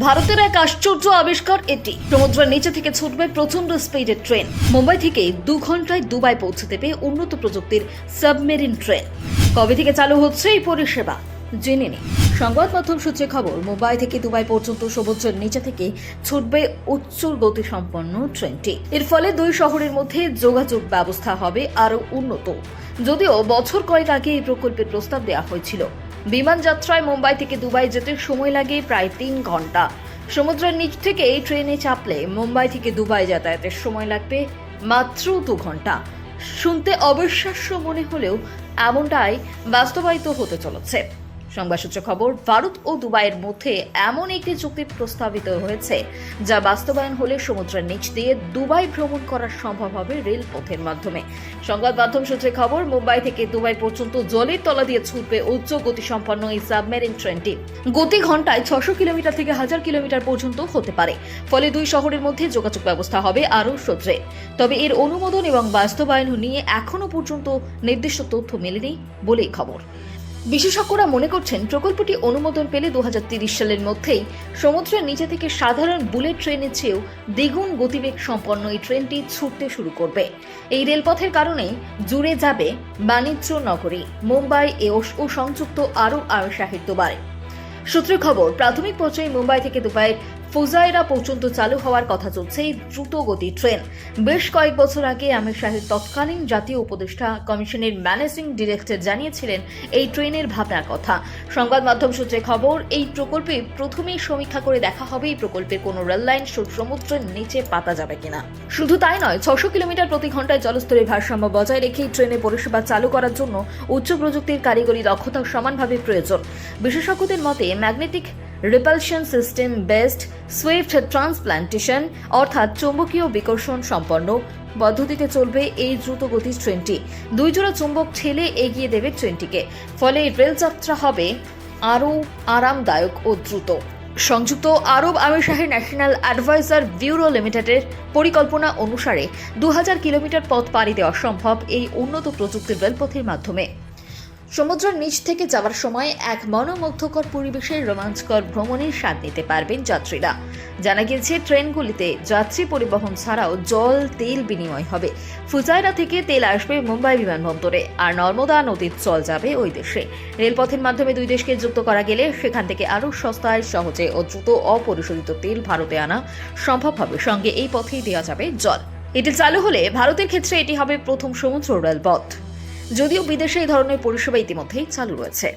ভারতের এক আশ্চর্য আবিষ্কার এটি। সমুদ্রের নিচে থেকে ছুটবে প্রচণ্ড স্পিডের ট্রেন মুম্বাই থেকে দু ঘন্টায় দুবাই পৌঁছে দেবে উন্নত প্রযুক্তির সাবমেরিন ট্রেন কবে থেকে চালু হচ্ছে এই পরিষেবা? জেনে নিন। সংবাদ মাধ্যম সূত্রে খবর, মুম্বাই থেকে দুবাই পর্যন্ত সমুদ্রের নিচে থেকে ছুটবে উচ্চ গতি সম্পন্ন ট্রেনটি এর ফলে দুই শহরের মধ্যে যোগাযোগ ব্যবস্থা হবে আরও উন্নত। যদিও বছর কয়েক আগে এই প্রকল্পের প্রস্তাব দেওয়া হয়েছিল। বিমান যাত্রায় মুম্বাই থেকে দুবাই যেতে সময় লাগে প্রায় তিন ঘণ্টা। সমুদ্রের নিচ থেকে এই ট্রেনে চাপলে মুম্বাই থেকে দুবাই যাতায়াতের সময় লাগবে মাত্র দু ঘণ্টা। শুনতে অবিশ্বাস্য মনে হলেও এমনটাই বাস্তবায়িত হতে চলেছে। সংবাদ সূত্রে খবর, ভারত ও দুবাইয়ের মধ্যে এমন একটি চুক্তি প্রস্তাবিত হয়েছে, যা বাস্তবায়ন হলে সমুদ্রের নিচ দিয়ে দুবাই ভ্রমণ করা সম্ভব হবে রেলপথের মাধ্যমে। সংবাদ মাধ্যম সূত্রে খবর, মুম্বাই থেকে দুবাই পর্যন্ত জলের তলা দিয়ে ছুটবে উচ্চ গতিসম্পন্ন এই সাবমেরিন ট্রেনটি। গতি ঘন্টায় ছশো কিলোমিটার থেকে হাজার কিলোমিটার পর্যন্ত হতে পারে। ফলে দুই শহরের মধ্যে যোগাযোগ ব্যবস্থা হবে আরও সূত্রে তবে এর অনুমোদন এবং বাস্তবায়ন নিয়ে এখনও পর্যন্ত নির্দিষ্ট তথ্য মেলেনি বলেই খবর। বিশেষজ্ঞরা মনে করছেন প্রকল্পটি অনুমোদন পেলে দু সালের মধ্যেই সমুদ্রের নিচে থেকে সাধারণ বুলেট ট্রেনের চেয়েও দ্বিগুণ গতিবেগ সম্পন্ন এই ট্রেনটি ছুটতে শুরু করবে। এই রেলপথের কারণে জুড়ে যাবে বাণিজ্য নগরী, মুম্বাই ও ও সংযুক্ত আরও আয় সাহিত্য বাড়ে সূত্রে খবর, প্রাথমিক পর্যায়ে মুম্বাই থেকে দুবাইয়ের ফুজাইরা পর্যন্ত চালু হওয়ার কথা চলছে এই দ্রুত গতি ট্রেন। বেশ কয়েক বছর আগে আমির শাহের তৎকালীন জাতীয় উপদেষ্টা কমিশনের ম্যানেজিং ডিরেক্টর জানিয়েছিলেন এই ট্রেনের ভাবনার কথা। সংবাদ মাধ্যম সূত্রে খবর, এই প্রকল্পে প্রথমেই সমীক্ষা করে দেখা হবে এই প্রকল্পের কোনো রেললাইন সমুদ্রের নিচে পাতা যাবে কিনা। শুধু তাই নয় ছশো কিলোমিটার প্রতি ঘন্টায় জলস্তরের ভারসাম্য বজায় রেখে এই ট্রেনের পরিষেবা চালু করার জন্য উচ্চ প্রযুক্তির কারিগরি দক্ষতা সমানভাবে প্রয়োজন। বিশেষজ্ঞদের মতে, magnetic repulsion system best swift transplantation অর্থাৎ চৌম্বকীয় বিকর্ষণ সম্পন্ন। পদ্ধতিতে চলবে এই দ্রুতগতির ট্রেনটি দুই জোড়া চুম্বক ঠেলে এগিয়ে দেবে ট্রেনটিকে ফলে রেলযাত্রা হবে আরও আরামদায়ক ও দ্রুত। সংযুক্ত আরব আমির শাহের ন্যাশনাল অ্যাডভাইজার ব্যুরো লিমিটেডের পরিকল্পনা অনুসারে দু হাজার কিলোমিটার পথ পাড়ি দেওয়া সম্ভব এই উন্নত প্রযুক্তির রেলপথের মাধ্যমে। সমুদ্রের নিচ থেকে যাওয়ার সময় এক মনোমুগ্ধকর পরিবেশের রোমাঞ্চকর ভ্রমণের স্বাদ নিতে পারবেন যাত্রীরা। জানা গিয়েছে, ট্রেনগুলিতে যাত্রী পরিবহন ছাড়াও জল, তেল বিনিময় হবে। ফুজাইরা থেকে তেল আসবে মুম্বাই বিমানবন্দরে, আর নর্মদা নদীর জল যাবে ওই দেশে। রেলপথের মাধ্যমে দুই দেশকে যুক্ত করা গেলে সেখান থেকে আরও সস্তায়, সহজে ও দ্রুত অপরিশোধিত তেল ভারতে আনা সম্ভব হবে। সঙ্গে এই পথেই দেওয়া যাবে জল। এটি চালু হলে ভারতের ক্ষেত্রে এটি হবে প্রথম সমুদ্র রেলপথ। যদিও বিদেশে এই ধরনের পরিষেবা ইতিমধ্যেই চালু রয়েছে।